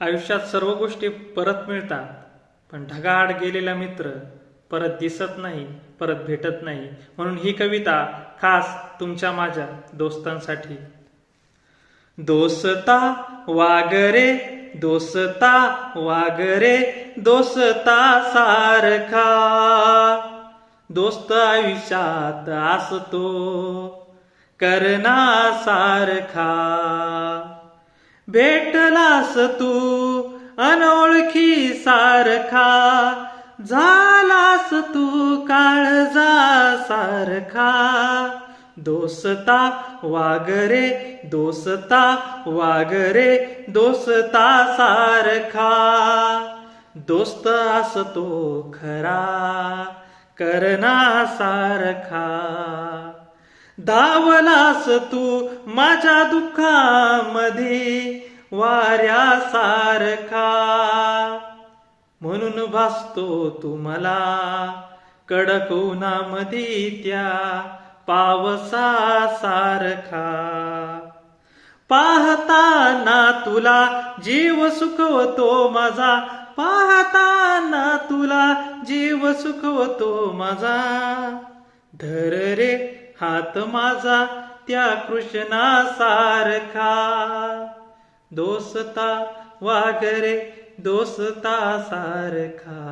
आयुष्यात सर्व गोष्टी परत मिळतात पण ढगाआड गेलेला मित्र परत दिसत नाही परत भेटत नाही. म्हणून ही कविता खास तुमच्या माझ्या दोस्तांसाठी. दोस्ता वागरे दोस्ता वागरे दोस्ता सारखा. दोस्त आयुष्यात असतो करना सारखा. भेटलास तू अनोळखी सारखा. झालास तू काळजा सारखा. दोस्ता वागरे दोस्ता वागरे दोस्ता सारखा. दोस्त असतो खरा करना सारखा. धावलास तू माझ्या दुःखामध्ये वाऱ्यासारखा. म्हणून भासतो तू मला कडक उन्हामध्ये त्या पावसासारखा. पाहताना तुला जीव सुखवतो माझा पाहताना तुला जीव सुखवतो माझा. धर रे हात माझा त्या कृष्णासारखा. दोस्ता वागरे दोस्ता सारखा.